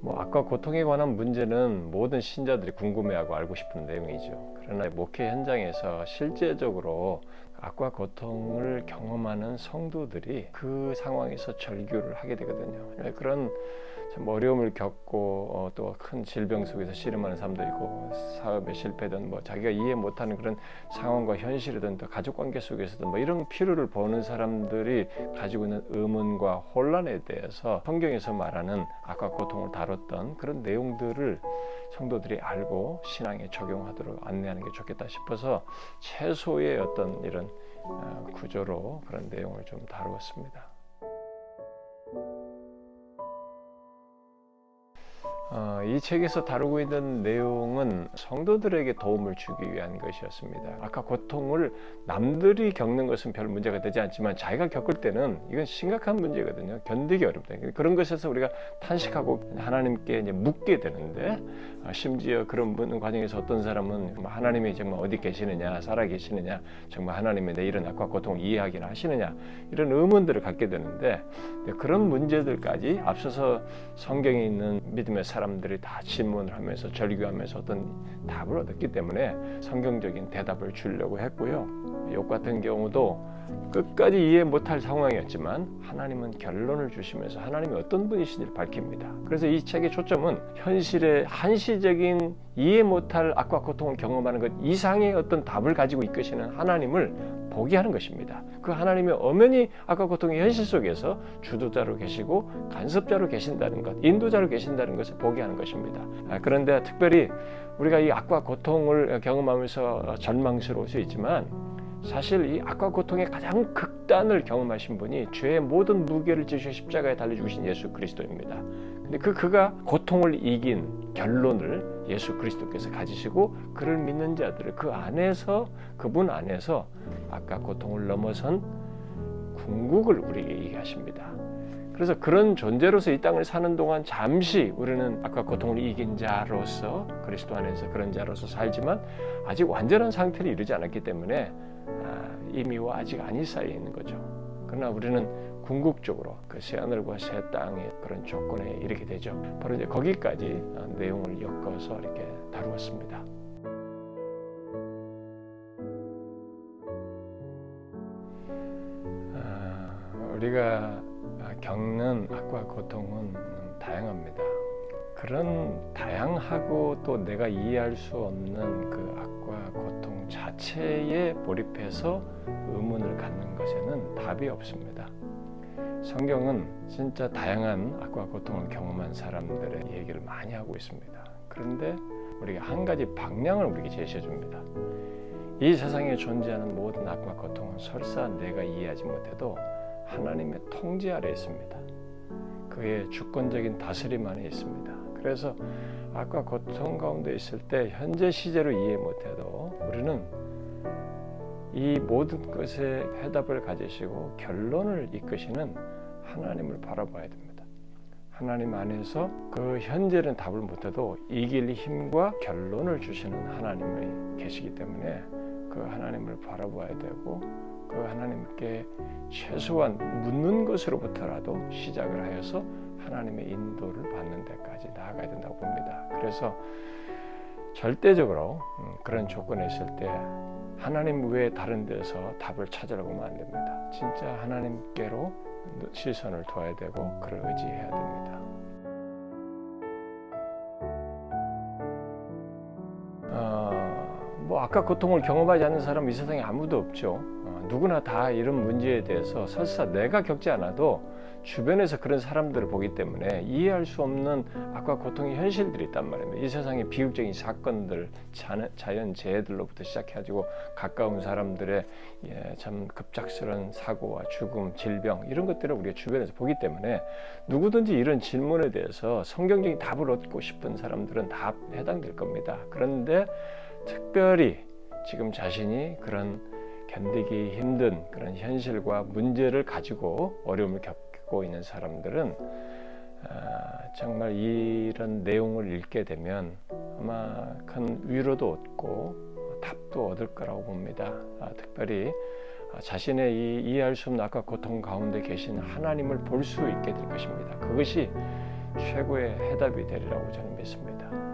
뭐 악과 고통에 관한 문제는 모든 신자들이 궁금해하고 알고 싶은 내용이죠. 그러나 목회 현장에서 실제적으로 악과 고통을 경험하는 성도들이 그 상황에서 절규를 하게 되거든요. 네, 그런 참 어려움을 겪고 어, 또큰 질병 속에서 씨름하는 사람도 있고 사업에 실패든 뭐 자기가 이해 못하는 그런 상황과 현실이든 또 가족 관계 속에서든 뭐 이런 필요를 보는 사람들이 가지고 있는 의문과 혼란에 대해서 성경에서 말하는 악과 고통을 다뤘던 그런 내용들을 성도들이 알고 신앙에 적용하도록 안내하는 게 좋겠다 싶어서 최소의 어떤 이런 어, 구조로 그런 내용을 좀 다루었습니다. 어, 이 책에서 다루고 있는 내용은 성도들에게 도움을 주기 위한 것이었습니다. 아까 고통을 남들이 겪는 것은 별 문제가 되지 않지만 자기가 겪을 때는 이건 심각한 문제거든요. 견디기 어렵다. 그런 것에서 우리가 탄식하고 하나님께 이제 묻게 되는데 어, 심지어 그런 분 과정에서 어떤 사람은 정말 하나님이 정말 어디 계시느냐, 살아 계시느냐, 정말 하나님의 내 이런 악과 고통을 이해하기는 하시느냐 이런 의문들을 갖게 되는데 그런 문제들까지 앞서서 성경에 있는 믿음의 사 람들이 다 질문을 하면서 절규하면서 어떤 답을 얻었기 때문에 성경적인 대답을 주려고 했고요. 욕 같은 경우도 끝까지 이해 못할 상황이었지만 하나님은 결론을 주시면서 하나님이 어떤 분이신지를 밝힙니다. 그래서 이 책의 초점은 현실의 한시적인 이해 못할 악과 고통을 경험하는 것 이상의 어떤 답을 가지고 이끄시는 하나님을 보게 하는 것입니다. 그 하나님의 엄연히 악과 고통의 현실 속에서 주도자로 계시고 간섭자로 계신다는 것, 인도자로 계신다는 것을 보게 하는 것입니다. 아, 그런데 특별히 우리가 이 악과 고통을 경험하면서 절망스러울 수 있지만 사실 이 악과 고통의 가장 극단을 경험하신 분이 죄의 모든 무게를 지셔 십자가에 달려 죽으신 예수 그리스도입니다. 근데 그 그가 고통을 이긴 결론을 예수 그리스도께서 가지시고 그를 믿는 자들을 그 안에서 그분 안에서 악과 고통을 넘어선 궁극을 우리에게 얘기하십니다. 그래서 그런 존재로서 이 땅을 사는 동안 잠시 우리는 악과 고통을 이긴 자로서 그리스도 안에서 그런 자로서 살지만 아직 완전한 상태를 이루지 않았기 때문에 아, 이미와 아직 아닐 사이에 있는 거죠. 그러나 우리는 궁극적으로 그 새하늘과 새 땅의 그런 조건에 이르게 되죠. 바로 이제 거기까지 어, 내용을 엮어서 이렇게 다루었습니다. 아, 우리가 겪는 악과 고통은 다양합니다. 그런 다양하고 또 내가 이해할 수 없는 그 악과 자체에 몰입해서 의문을 갖는 것에는 답이 없습니다. 성경은 진짜 다양한 악과 고통을 경험한 사람들의 얘기를 많이 하고 있습니다. 그런데 우리가 한 가지 방향을 우리에게 제시해 줍니다. 이 세상에 존재하는 모든 악과 고통은 설사 내가 이해하지 못해도 하나님의 통제 아래 있습니다. 그의 주권적인 다스림 안에 있습니다. 그래서 악과 고통 가운데 있을 때 현재 시제로 이해 못해도 우리는 이 모든 것의 해답을 가지시고 결론을 이끄시는 하나님을 바라봐야 됩니다. 하나님 안에서 그 현재는 답을 못해도 이길 힘과 결론을 주시는 하나님이 계시기 때문에 그 하나님을 바라봐야 되고 그 하나님께 최소한 묻는 것으로부터라도 시작을 하여서 하나님의 인도를 받는 데까지 나아가야 된다고 봅니다. 그래서 절대적으로 음, 그런 조건에 있을 때 하나님 외에 다른 데서 답을 찾으려고 하면 안 됩니다. 진짜 하나님께로 시선을 둬야 되고 그를 의지해야 됩니다. 뭐 아까 고통을 경험하지 않는 사람 이 세상에 아무도 없죠. 어, 누구나 다 이런 문제에 대해서 설사 내가 겪지 않아도 주변에서 그런 사람들을 보기 때문에 이해할 수 없는 악과 고통의 현실들이 있단 말입니다. 이 세상의 비극적인 사건들, 자연 재해들로부터 시작해가지고 가까운 사람들의 예, 참 급작스러운 사고와 죽음, 질병 이런 것들을 우리가 주변에서 보기 때문에 누구든지 이런 질문에 대해서 성경적인 답을 얻고 싶은 사람들은 다 해당될 겁니다. 그런데 특별히 지금 자신이 그런 견디기 힘든 그런 현실과 문제를 가지고 어려움을 겪고 있는 사람들은 아, 정말 이런 내용을 읽게 되면 아마 큰 위로도 얻고 답도 얻을 거라고 봅니다. 아, 특별히 자신의 이 이해할 수 없는 아까 고통 가운데 계신 하나님을 볼 수 있게 될 것입니다. 그것이 최고의 해답이 되리라고 저는 믿습니다.